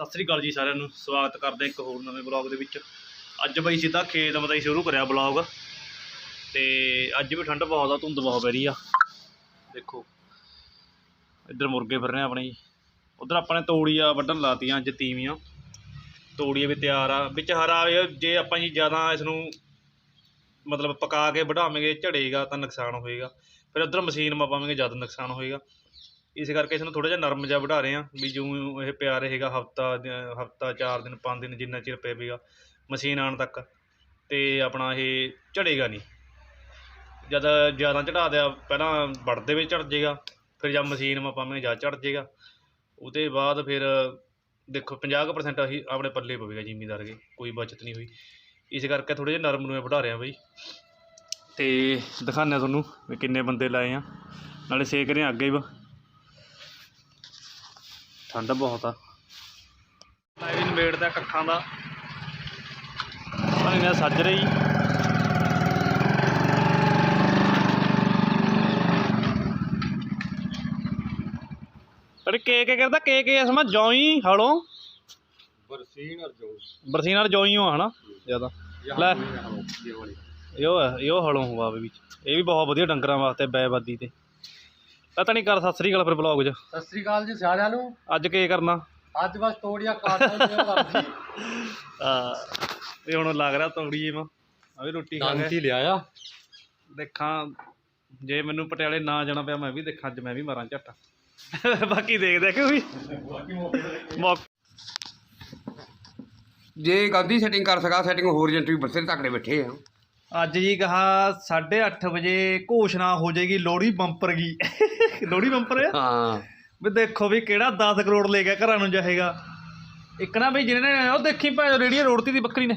ਸਤਿ ਸ੍ਰੀ ਅਕਾਲ ਜੀ ਸਾਰਿਆਂ ਨੂੰ, ਸਵਾਗਤ ਕਰਦੇ ਇੱਕ ਹੋਰ ਨਵੇਂ ਬਲੌਗ ਦੇ ਵਿੱਚ। ਅੱਜ ਬਈ ਸਿੱਧਾ ਖੇਤ ਮਤਾ ਸ਼ੁਰੂ ਕਰਿਆ ਬਲੌਗ ਤੇ ਅੱਜ ਵੀ ਠੰਡ ਬਹੁਤ ਆ, ਧੁੰਦ ਬਹੁਤ ਪੈ ਰਹੀ ਆ। ਦੇਖੋ, ਇੱਧਰ ਮੁਰਗੇ ਫਿਰ ਰਹੇ ਆ ਆਪਣੇ ਜੀ। ਉਧਰ ਆਪਣੇ ਤੋੜੀਆਂ ਵੱਢਣ ਲਾਤੀਆਂ ਅੱਜ ਤੀਵੀਆਂ। ਤੋੜੀਆਂ ਵੀ ਤਿਆਰ ਆ। ਵਿੱਚ ਹਰਾ ਜੇ ਆਪਾਂ ਜੀ ਜ਼ਿਆਦਾ ਇਸ ਨੂੰ ਮਤਲਬ ਪਕਾ ਕੇ ਵਢਾਵਾਂਗੇ, ਝੜੇਗਾ ਤਾਂ ਨੁਕਸਾਨ ਹੋਏਗਾ। ਫਿਰ ਉਧਰ ਮਸ਼ੀਨ ਮਾ ਪਾਵਾਂਗੇ ਜ਼ਿਆਦਾ ਨੁਕਸਾਨ ਹੋਏਗਾ। ਇਸ ਕਰਕੇ ਇਸ ਨੂੰ ਥੋੜ੍ਹਾ ਜਿਹਾ ਨਰਮ ਜਿਹਾ ਵਢਾ ਰਹੇ ਹਾਂ ਵੀ ਜਿਉਂ ਇਹ ਪਿਆ ਰਹੇਗਾ ਹਫਤਾ ਹਫਤਾ, ਚਾਰ ਦਿਨ, ਪੰਜ ਦਿਨ ਜਿੰਨਾ ਚਿਰ ਪਏਗਾ ਮਸ਼ੀਨ ਆਉਣ ਤੱਕ ਅਤੇ ਆਪਣਾ ਇਹ ਝੜੇਗਾ ਨਹੀਂ। ਜਦ ਜ਼ਿਆਦਾ ਚੜਾ ਦਿਆ, ਪਹਿਲਾਂ ਵੜਦੇ ਵਿੱਚ ਝੜ ਜੇਗਾ, ਫਿਰ ਜਦ ਮਸ਼ੀਨ ਮਾ ਪਾਵਾਂਗੇ ਜਾਂ ਝੜ ਜੇਗਾ, ਉਹਦੇ ਬਾਅਦ ਫਿਰ ਦੇਖੋ 50% ਅਸੀਂ ਆਪਣੇ ਪੱਲੇ ਪਵੇਗਾ ਜ਼ਿਮੀਦਾਰ ਕੇ, ਕੋਈ ਬਚਤ ਨਹੀਂ ਹੋਈ। ਇਸ ਕਰਕੇ ਥੋੜੇ ਜਿਹਾ ਨਰਮ ਨੂੰ ਵਧਾ ਰਿਹਾ ਬਈ। ਤੇ ਦਿਖਾਉਂਦੇ ਹਾਂ ਤੁਹਾਨੂੰ ਵੀ ਕਿੰਨੇ ਬੰਦੇ ਲਾਏ ਆ, ਨਾਲੇ ਸੇਕ ਰਹੇ ਆ ਅੱਗੇ ਵੀ। ਠੰਡ ਬਹੁਤ ਆ। ਮੈਂ ਵੀ ਨਵੇੜ ਕੱਖਾਂ ਦਾ। ਪਾਣੀ ਨਾਲ ਸੱਜ ਰਹੀ। ਅਰੇ ਕੇ ਕੇ ਕਰਦਾ ਕੇ ਕੇ ਅਸਮਾ ਜੋਈ ਹੜੋ। ਬਰਸੀਨ ਔਰ ਜੋਈ ਬਰਸੀਨ ਔਰ ਜੋਈ ਹੋ ਜ਼ਿਆਦਾ। ਲੈ। ਯੋ ਯੋ ਹੜੋ ਹੁਆ ਵਿੱਚ। ਇਹ ਵੀ ਬਹੁਤ ਵਧੀਆ ਡੰਗਰਾਂ ਵਾਸਤੇ ਬੈਬਾਦੀ ਤੇ। ਪਤਾ ਨਹੀਂ ਕਰ ਸਤਿ ਸ੍ਰੀ ਅਕਾਲ ਫਿਰ ਬਲੌਗ 'ਚ। ਸਤਿ ਸ੍ਰੀ ਅਕਾਲ ਜੀ ਸਾਰਿਆਂ ਨੂੰ। ਅੱਜ ਕੀ ਕਰਨਾ? ਅੱਜ ਬਸ ਤੋੜੀਆਂ ਕਾਟਾਂ ਦੇ ਵਰਜੀ ਆ ਇਹ ਹੁਣ ਲੱਗ ਰਿਹਾ ਤੌੜੀਏ ਮਾ। ਆ ਵੀ ਰੋਟੀ ਖਾ ਕੇ। ਲਿਆ ਆ? ਦੇਖਾਂ ਜੇ ਮੈਨੂੰ ਪਟਿਆਲੇ ਨਾ ਜਾਣਾ ਪਿਆ ਮੈਂ ਵੀ ਦੇਖਾਂ ਅੱਜ ਮੈਂ ਵੀ ਮਾਰਾਂ ਝੱਟ। ਬਾਕੀ ਦੇਖਦੇ ਕਿ ਵੀ। ਮੌਕ- ਜੇ ਗਾਂਧੀ ਸੈਟਿੰਗ ਕਰ ਸਕਾ ਸੈਟਿੰਗ ਹੋਰ ਏਜੰਟ ਵੀ ਬਸੇ ਤੱਕੜੇ ਬੈਠੇ ਆ। ਅੱਜ ਜੀ ਕਹਾ 8:30 ਵਜੇ ਘੋਸ਼ਣਾ ਹੋ ਜਾਏਗੀ ਲੋਹੜੀ ਬੰਪਰ ਕੀ ਲੋਹੜੀ ਬੰਪਰ ਆ। ਹਾਂ। ਵੀ ਦੇਖੋ ਵੀ ਕਿਹੜਾ 10 ਕਰੋੜ ਲੈ ਗਿਆ ਘਰਾਂ ਨੂੰ ਜਾਏਗਾ। ਇੱਕ ਨਾ ਬਈ ਜਿਹਨੇ ਨੇ ਉਹ ਦੇਖੀ ਭਾਵੇਂ ਰੇੜੀਆਂ ਰੋੜਤੀ ਦੀ ਬੱਕਰੀ ਨੇ।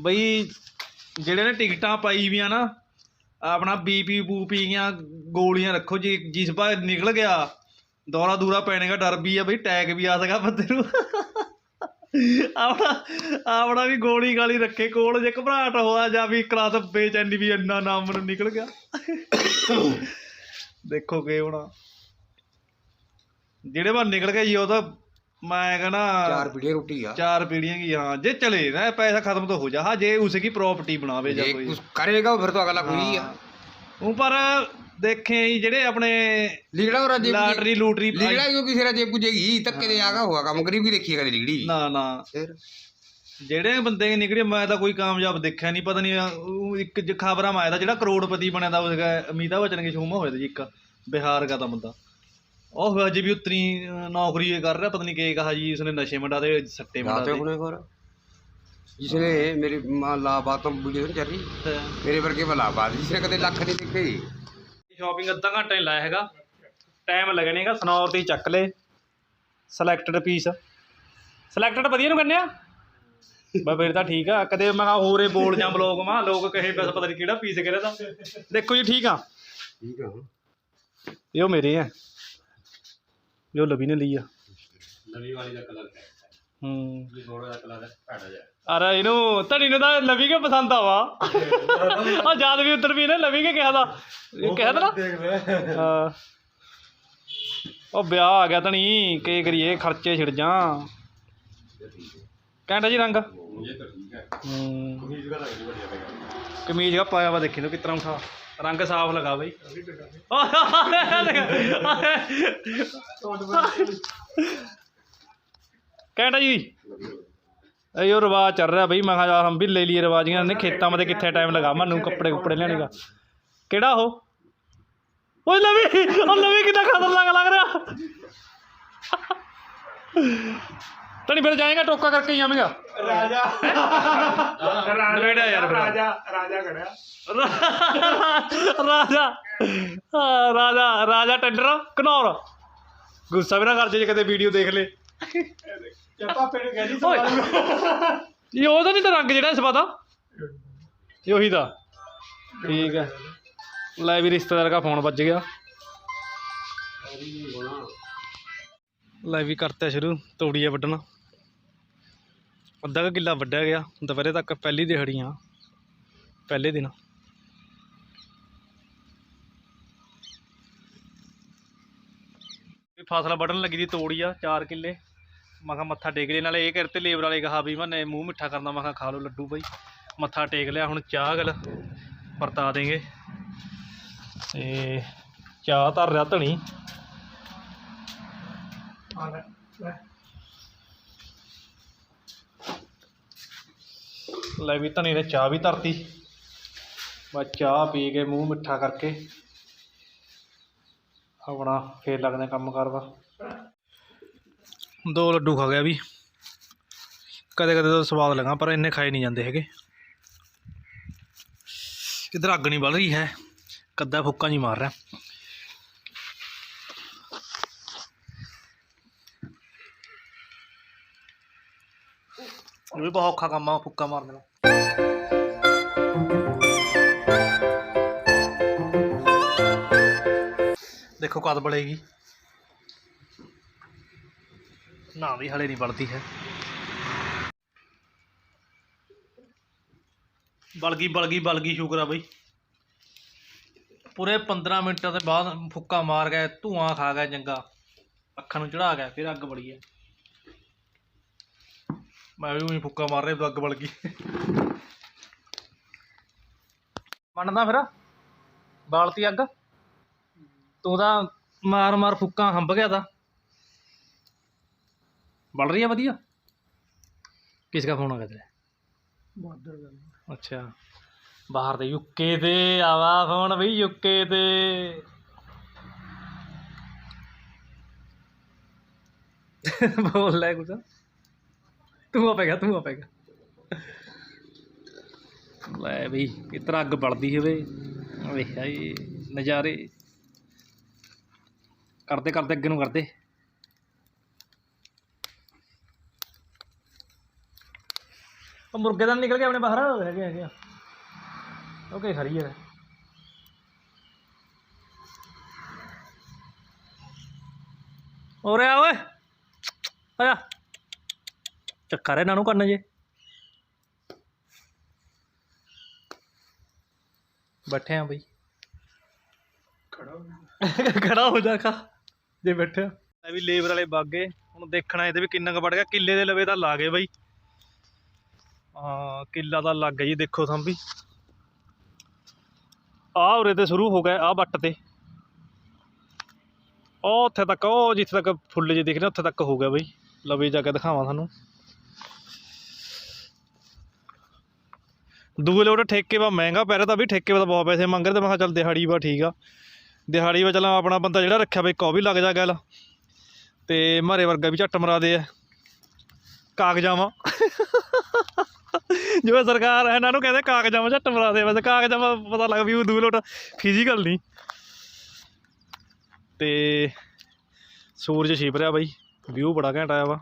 ਬਈ ਜਿਹੜੇ ਨੇ ਟਿਕਟਾਂ ਪਾਈ ਵੀਆਂ ਨਾ ਆਪਣਾ ਬੀਪੀ ਬੂਪੀਆਂ ਗੋਲੀਆਂ ਰੱਖੋ ਜੀ ਜਿਸ ਪਾ ਨਿਕਲ ਗਿਆ ਦੌਰਾ ਦੂਰਾ ਪੈਣੇ ਦਾ ਡਰ ਵੀ ਆ ਬਈ ਟੈਗ ਵੀ ਆ ਸਕਦਾ ਬੰਦੇ ਨੂੰ। ਆਪਣਾ ਆਪਣਾ ਵੀ ਗੋਲੀ ਗਾਲੀ ਰੱਖੇ ਕੋਲ ਜੇ ਘਬਰਾਹਟ ਹੋਆ ਜਾਂ ਵੀ ਕਲਾਸ ਬੇਚੈਨੀ ਵੀ ਇੰਨਾ ਨਾਮ ਮੈਨੂੰ ਨਿਕਲ ਗਿਆ। ਦੇਖੋ ਕੀ ਹੋਣਾ। ਜਿਹੜੇ ਵਾਰ ਨਿਕਲ ਗਿਆ ਜੀ ਉਹ ਤਾਂ ਮੈਂ ਕਹਣਾ ਚਾਰ ਪੀੜੀਆਂ ਰੋਟੀ ਆ। ਚਾਰ ਪੀੜੀਆਂ ਕੀ ਹਾਂ ਜੇ ਚਲੇ ਨਾ ਪੈਸਾ ਖਤਮ ਤਾਂ ਹੋ ਜਾ। ਹਾਂ ਜੇ ਉਸੇ ਕੀ ਪ੍ਰੋਪਰਟੀ ਬਣਾਵੇ ਜਾਂ ਜੇ ਕੋਈ। ਕੁਝ ਕਰੇਗਾ ਫਿਰ ਤਾਂ ਅਗਲਾ ਕੋਈ ਆ। ਉਹ ਪਰ ਦੇਖੇ ਜੀ ਜਿਹੜੇ ਆਪਣੇ ਲੀੜਾ ਹੋਰ ਜੇ ਲਾਟਰੀ ਲੂਟਰੀ ਪਾਈ- ਲੀੜਾ ਕਿਉਂ ਕਿਸੇ ਦਾ ਜੇ ਪੁੱਜੇਗੀ ਧੱਕੇ ਦੇ ਆਗਾ ਹੋਗਾ ਕੰਮ ਗਰੀਬੀ ਦੇਖੀ ਕਦੇ ਲੀੜੀ ਨਾ ਨਾ। ਫਿਰ? ਜਿਹੜੇ ਬੰਦੇ ਨਿਕਲੇ ਮੈਂ ਤਾਂ ਕੋਈ ਕਾਮਯਾਬ ਦੇਖਿਆ ਨਹੀਂ ਪਤਾ ਨਹੀਂ ਉਹ ਇੱਕ ਜ ਖਬਰਾਂ ਆਇਆ ਤਾਂ ਜਿਹੜਾ ਕਰੋੜਪਤੀ ਬਣਿਆ ਦਾ ਉਸਗਾ ਅਮਿਤਾਭ ਬੱਚਨ ਕੇ ਸ਼ੋਮਾ ਹੋਇਆ ਤਾ ਜੀ ਇੱਕ ਬਿਹਾਰ ਦਾ ਤਾਂ ਬੰਦਾ ਉਹ ਹਜੇ ਵੀ ਉਤਨੀ ਅਹ, ਨੌਕਰੀ ਇਹ ਕਰ ਰਿਹਾ ਪਤਾ ਨਹੀਂ ਕੀ ਕਹਾ ਜੀ ਉਸਨੇ ਨਸ਼ੇ ਮੰਡਾ ਦੇ ਸੱਟੇ ਮੰਡਾ ਦੇ ਕੋਰ ਜਿਸਨੇ ਮੇਰੀ ਮਾਂ ਲਾਬਾਦ ਤੋਂ ਵੀਡੀਓ ਨਹੀਂ ਚੱਲੀ ਮੇਰੇ ਵਰਗੇ ਬਲਾਬਾਦ ਜਿਸਨੇ ਕਦੇ ਲੱਖ ਨਹੀਂ ਦੇਖੇ। ਸ਼ਾਪਿੰਗ ਅੱਧਾ ਘੰਟਾ ਹੀ ਲਾਇਆ ਹੈਗਾ। ਟਾਈਮ ਲੱਗਣੇਗਾ ਸਨੌਰ ਦੀ ਚੱਕ ਲੈ ਸਿਲੈਕਟਡ ਪੀਸ ਸਿਲੈਕਟਡ ਵਧੀਆ ਨੂੰ ਕਹਿੰਦੇ ਬਾ ਫਿਰ ਤਾਂ ਠੀਕ ਆ। ਕਦੇ ਮੈਂ ਕਿਹਾ ਹੋਰੇ ਬੋਲ ਜਾਂ ਬਲੌਗ ਮਾ ਲੋਕ ਕਹੇ ਬਸ ਪਤਾ ਨਹੀਂ ਕਿਹੜਾ ਪੀਸ ਕਿਹੜਾ ਦਾ ਦੇਖੋ ਜੀ ਠੀਕ ਆ। ਠੀਕ ਆ। ਇਹੋ ਮੇਰੇ ਆ। ਇਹੋ ਲਵੀ ਨੇ ਲਈ ਆ। ਲਵੀ ਵਾਲੀ ਦਾ ਕਲਰ ਹੈ ਹੂੰ। ਗੋੜਾ ਕਲਰ ਅਰੇ ਇਹਨੂੰ ਧਣੀ ਨੂੰ ਤਾਂ ਲਵੀ ਕੇ ਪਸੰਦ ਆਵਾ। ਆ ਯਾਦ ਵੀ ਉੱਧਰ ਵੀ ਨਾ ਲਵੀ ਕੇ ਕਿਹਾ ਦਾ ਇਹ ਕਿਹਾ ਦਾ ਹਾਂ। ਉਹ ਵਿਆਹ ਆ ਗਿਆ ਧਣੀ ਕੀ ਕਰੀਏ ਖਰਚੇ ਛਿੜ ਜਾ ਕਹਿੰਦਾ ਜੀ ਰੰਗ? ਕਮੀਜ਼ ਕਮੀਜ਼ ਦਾ ਪਾਇਆ ਵਾ ਦੇਖੀ ਨੂੰ ਕਿਤਨਾ ਉਠਾ। ਰੰਗ ਸਾਫ਼ ਲਗਾ ਬਈ। ਘੈਂਟ ਆ ਜੀ? ਇਹ ਉਹ ਰਿਵਾਜ ਚੱਲ ਰਿਹਾ ਬਈ ਮੈਂ ਕਿਹਾ ਯਾਰ ਵੀ ਲੈ ਲਈਏ ਰਿਵਾਜੀਆਂ ਨੇ ਖੇਤਾਂ ਮਤੇ ਕਿੱਥੇ ਟਾਈਮ ਲਗਾ ਮੈਨੂੰ ਕੱਪੜੇ ਕੁੱਪੜੇ ਲੈਣੇ ਦਾ। ਕਿਹੜਾ ਉਹ? ਉਹ ਲਵੀ ਉਹ ਲਵੀ ਕਿੰਨਾ ਖਤਰਨਾਕ ਲੱਗ ਰਿਹਾ? ਤਣੀ ਫਿਰ ਜਾਏਗਾ ਟੋਕਾ ਕਰਕੇ ਹੀ ਆਵੇਂਗਾ? ਰਾਜਾ। ਰਾਜਾ ਯਾਰ ਰਾਜਾ ਰਾਜਾ ਖੜਿਆ। ਰਾਜਾ ਰਾਜਾ ਰਾਜਾ ਟੰਡਰ ਕਨੌਰ ਗੁੱਸਾ ਵੀ ਨਾ ਕਰ ਜੇ ਕਦੇ ਵੀਡੀਓ ਦੇਖ ਲੇ। ਓਏ। ਇਹ ਉਹਦਾ ਨਹੀਂ ਤਾਂ ਰੰਗ ਜਿਹੜਾ ਇਸ ਇਹ ਉਹੀ ਦਾ ਠੀਕ ਹੈ। ਲੈ ਵੀ ਰਿਸ਼ਤੇਦਾਰ ਦਾ ਫੋਨ ਵੱਜ ਗਿਆ। ਲੈ ਵੀ ਕਰਤਾ ਸ਼ੁਰੂ ਤੌੜੀਆ ਵੱਢਣਾ। ਅੱਧਾ ਕੁ ਕਿੱਲਾ ਵੱਢਿਆ ਗਿਆ। ਦੁਪਹਿਰੇ ਤੱਕ ਪਹਿਲੀ ਦਿਹਾੜੀ ਆ ਪਹਿਲੇ ਦਿਨ। ਵੀ ਫਸਲ ਵੱਢਣ ਲੱਗੀ ਦੀ ਤੋੜੀ ਆ 4 ਕਿੱਲੇ। ਮੈਂ ਕਿਹਾ ਮੱਥਾ ਟੇਕ ਲੈ ਨਾਲੇ ਇਹ ਕਰਤੇ ਲੇਬਰ ਵਾਲੇ ਕਹਾ ਵੀ ਮੈਨੇ ਮੂੰਹ ਮਿੱਠਾ ਕਰਨਾ, ਮੈਂ ਕਿਹਾ ਖਾ ਲਓ ਲੱਡੂ ਬਾਈ। ਮੱਥਾ ਟੇਕ ਲਿਆ, ਹੁਣ ਚਾਹ ਗਲ ਵਰਤਾ ਦੇਂਗੇ। ਤੇ ਚਾਹ ਧਰ ਰਿਆ ਧਣੀ। ਲੈ ਵੀ ਧਣੀ ਨੇ ਚਾਹ ਵੀ ਧਰਤੀ। ਬਸ ਚਾਹ ਪੀ ਕੇ ਮੂੰਹ ਮਿੱਠਾ ਕਰਕੇ ਆਪਣਾ ਫੇਰ ਲੱਗਦੇ ਹਾਂ ਕੰਮ ਕਰਦਾ ਦੋ ਲੱਡੂ ਖਾ ਗਿਆ ਵੀ। ਕਦੇ ਕਦੇ ਤਾਂ ਸਵਾਦ ਲੱਗਾ ਪਰ ਇੰਨੇ ਖਾਏ ਨਹੀਂ ਜਾਂਦੇ ਹੈਗੇ। ਇਧਰ ਅੱਗ ਨਹੀਂ ਬਲ ਰਹੀ ਹੈ। ਕੱਦਾ ਫੁੱਕਾ ਨਹੀਂ ਮਾਰ ਰਿਹਾ। ਇਹ ਵੀ ਬਹੁਤ ਔਖਾ ਕੰਮ ਆ, ਫੁੱਕਾ ਮਾਰਨ ਦਾ। ਦੇਖੋ ਕਦ ਬੜੇਗੀ ਨਾ ਵੀ ਹਲੇ ਨਹੀਂ ਬਲਦੀ ਹੈ। ਬਲਗੀ ਬਲਗੀ ਬਲਗੀ, ਸ਼ੁਕਰ ਆ ਬਈ। ਪੂਰੇ 15 ਮਿੰਟਾਂ ਦੇ ਬਾਅਦ ਫੁੱਕਾ ਮਾਰ ਗਿਆ, ਧੂਆਂ ਖਾ ਗਿਆ ਜੰਗਾ। ਅੱਖਾਂ ਨੂੰ ਚੜਾ ਗਿਆ, ਫਿਰ ਅੱਗ ਬੜੀ ਹੈ। ਮੈਂ ਵੀ ਉਹੀ ਫੁੱਕਾ ਮਾਰ ਰਿਹਾ ਅੱਗ ਬਲ ਗਈ। ਮੰਨਦਾ ਫਿਰ? ਬਾਲਤੀ ਅੱਗ? ਤੂੰ ਤਾਂ ਮਾਰ ਮਾਰ ਫੁੱਕਾ ਹੰਬ ਗਿਆ ਤਾਂ। ਰਹੀ ਆ ਵਧੀਆ? ਕਿਸ ਦਾ ਫੋਨ ਆ ਗਿਆ ਤੇਰੇ ਬਾਦਰ ਅੱਛਾ। ਬਾਹਰ ਦੇ ਯੂਕੇ ਤੇ ਆਵਾ ਫੋਨ ਬਈ ਯੂਕੇ ਤੇ ਬੋਲ ਲੈ ਕੁਛ। ਤੂੰ ਆ ਪੈਗਾ ਤੂੰ ਆ ਪੈਗਾ ਲੈ ਬਈ ਇਤਰਾ ਅੱਗ ਬਲਦੀ ਹੋਵੇ ਵੇ। ਹਾਏ ਨਜ਼ਾਰੇ। ਕਰਦੇ ਕਰਦੇ ਅੱਗੇ ਨੂੰ ਕਰਦੇ। ਉਹ ਮੁਰਗੇ ਨੀ ਨਿਕਲ ਗਏ ਆਪਣੇ ਬਾਹਰ। ਹੈਗੇ ਹੈਗੇ ਆ। ਓਕੇ ਖਰੀ ਹੈ ਓਰੇ ਆ ਓਏ। ਆਇਆ ਚੱਕਰ ਇਹਨਾਂ ਨੂੰ ਕਰਨਾ ਜੇ। ਬੈਠੇ ਆ ਬਈ। ਖੜਾ ਹੋ ਖੜਾ ਹੋ ਜਾ ਖਾ। ਜੇ ਬੈਠੇ ਆ। ਵੀ ਲੇਬਰ ਵਾਲੇ ਬਾਗੇ। ਹੁਣ ਦੇਖਣਾ ਇਹਦੇ ਵੀ ਕਿੰਨਾ ਕੁ ਵੜ ਗਿਆ। ਕਿੱਲੇ ਦੇ ਲਵੇ ਤਾਂ ਲਾ ਗਏ ਬਾਈ। ਹਾਂ, ਕਿੱਲਾ ਦਾ ਲੱਗ ਜੀ, ਦੇਖੋ ਸੰਭੀ। ਆਹ ਉਰੇ ਤੇ ਸ਼ੁਰੂ ਹੋ ਗਿਆ, ਆਹ ਵੱਟ ਤੇ। ਉਹ ਉੱਥੇ ਤੱਕ ਉਹ ਜਿੱਥੇ ਤੱਕ ਫੁੱਲ ਜੇ ਦਿਖ ਰਹੇ ਉੱਥੇ ਤੱਕ ਹੋ ਗਿਆ ਬਈ। ਲਵੇ ਜਾ ਕੇ ਦਿਖਾਵਾਂ ਤੁਹਾਨੂੰ। ਦੂਏ ਲੋਟ ਠੇਕੇ ਵਾ ਮਹਿੰਗਾ ਪੈ ਰਿਹਾ ਤਾਂ ਵੀ ਠੇਕੇ ਵਾ ਬਹੁਤ ਪੈਸੇ ਮੰਗ ਰਹੇ ਤੇ ਮੈਂ ਕਿਹਾ ਚੱਲ ਦਿਹਾੜੀ ਵਾ ਠੀਕ ਆ। ਦਿਹਾੜੀ ਵਾ ਚੱਲ ਆਪਣਾ ਬੰਦਾ ਜਿਹੜਾ ਰੱਖਿਆ ਬਈ ਕੋ ਵੀ ਲੱਗ ਜਾ ਗੱਲ। ਤੇ ਮਾਰੇ ਵਰਗਾ ਵੀ ਝੱਟ ਮਰਾ ਦੇ ਆ। ਕਾਗਜ਼ਾਂ ਵਾ। ਜਿਵੇਂ ਸਰਕਾਰ ਹੈ ਇਹਨਾਂ ਨੂੰ ਕਹਿੰਦੇ ਕਾਗਜ਼ਾਂ ਵਾ ਝੱਟ ਮਰਾ ਦੇ, ਵੈਸੇ ਕਾਗਜ਼ਾਂ ਵਾ ਪਤਾ ਲੱਗ ਵੀ ਉਹ ਦੂਏ ਫਿਜ਼ੀਕਲ ਨਹੀਂ। ਤੇ ਸੂਰਜ ਛਿਪ ਰਿਹਾ ਬਾਈ ਵਿਊ ਬੜਾ ਘੈਂਟ ਆਇਆ ਵਾ।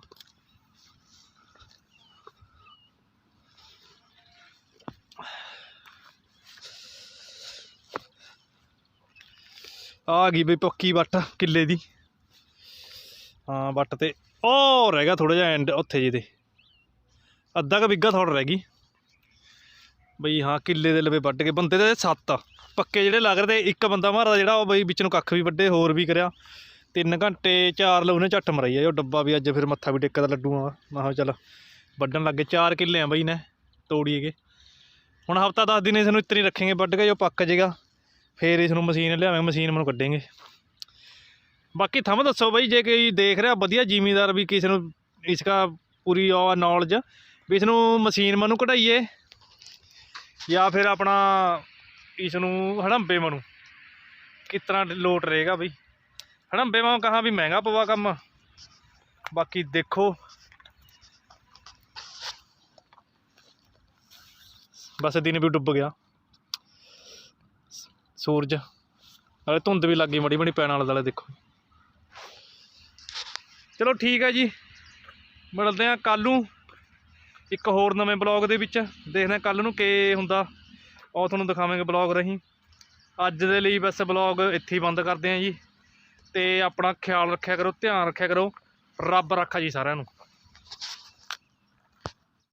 ਆ ਗਈ ਬਈ ਪੱਕੀ ਵੱਟ ਕਿੱਲੇ ਦੀ। ਹਾਂ, ਵੱਟ ਤੇ ਉਹ ਰਹਿ ਗਿਆ ਥੋੜਾ ਜਿਹਾ ਐਂਡ ਉੱਥੇ ਜੀ ਅੱਧਾ ਕ ਬਿੱਗਾ ਥੋੜਾ ਰਹਿ ਗਈ। ਬਈ ਹਾਂ, ਕਿੱਲੇ ਦੇ ਲਵੇ ਵੱਢ ਕੇ, ਬੰਦੇ ਦੇ ਸੱਤ ਪੱਕੇ ਜਿਹੜੇ ਲੱਗ ਰਹੇ ਤੇ ਇੱਕ ਬੰਦਾ ਮਾਰਦਾ ਜਿਹੜਾ, ਉਹ ਬਈ ਵਿੱਚ ਨੂੰ ਕੱਖ ਵੀ ਵੱਡੇ ਹੋਰ ਵੀ ਕਰਿਆ। ਤਿੰਨ ਘੰਟੇ ਚਾਰ ਲ ਝੱਟ ਮਰਾਈ ਆ, ਉਹ ਡੱਬਾ ਵੀ ਅੱਜ ਫਿਰ ਮੱਥਾ ਵੀ ਟੇਕਦਾ ਲੱਡੂ ਆ ਮੈਂ ਕਿਹਾ ਚੱਲ, ਵੱਢਣ ਲੱਗੇ ਚਾਰ ਕਿੱਲੇ ਆ ਬਈ ਨੇ ਤੋੜੀਏਗੇ ਹੁਣ ਹਫਤਾ ਦਸ ਦਿਨ ਇਸ ਨੂੰ ਇਤਨੀ ਰੱਖेंगे ਵੱਢ ਕੇ ਜੋ ਪੱਕ ਜੇਗਾ, ਫੇਰ ਇਸ ਨੂੰ ਮਸ਼ੀਨ ਲਿਆਵਾਂਗੇ, ਮਸ਼ੀਨ ਮੈਨੂੰ ਕੱਢेंगे ਬਾਕੀ ਥੰਮ ਦੱਸੋ ਬਈ, ਜੇ ਕੋਈ ਦੇਖ ਰਿਹਾ, ਵਧੀਆ ਜ਼ਿਮੀਦਾਰ ਵੀ ਕਿਸੇ ਨੂੰ ਇਸਕਾ ਪੂਰੀ ਉਹ ਨੌਲੇਜ ਵੀ ਇਸ ਨੂੰ ਮਸ਼ੀਨ ਮਨੂੰ ਕਢਾਈਏ ਜਾਂ ਫਿਰ ਆਪਣਾ ਇਸ ਨੂੰ ਹੜੰਬੇ ਮਨੂੰ। ਕਿਸ ਤਰ੍ਹਾਂ ਲੋਟ ਰਹੇਗਾ ਬਈ? ਹੜੰਬੇ ਮੈਂ ਕਹਾ ਵੀ ਮਹਿੰਗਾ ਪਵਾ ਕੰਮ। ਬਾਕੀ ਦੇਖੋ। ਬਸ ਦਿਨ ਵੀ ਡੁੱਬ ਗਿਆ। ਸੂਰਜ। ਨਾਲੇ ਧੁੰਦ ਵੀ ਲੱਗ ਗਈ, ਮੜੀ ਮੜੀ ਪੈਣ ਵਾਲੇ ਦੁਆਲੇ ਦੇਖੋ। ਚਲੋ ਠੀਕ ਹੈ ਜੀ। ਮਿਲਦੇ ਆ ਕੱਲ੍ਹ ਨੂੰ। ਇੱਕ ਹੋਰ ਨਵੇਂ ਬਲੌਗ ਦੇ ਵਿੱਚ ਦੇਖਦੇ ਹਾਂ ਕੱਲ੍ਹ ਨੂੰ ਕੀ ਹੁੰਦਾ। ਉਹ ਤੁਹਾਨੂੰ ਦਿਖਾਵਾਂਗੇ ਬਲੌਗ ਰਹੀ। ਅੱਜ ਦੇ ਲਈ ਬਸ ਬਲੌਗ ਇੱਥੇ ਹੀ ਬੰਦ ਕਰਦੇ ਹਾਂ ਜੀ। ਤੇ ਆਪਣਾ ਖਿਆਲ ਰੱਖਿਆ ਕਰੋ, ਧਿਆਨ ਰੱਖਿਆ ਕਰੋ। ਰੱਬ ਰੱਖਾ ਜੀ ਸਾਰਿਆਂ ਨੂੰ।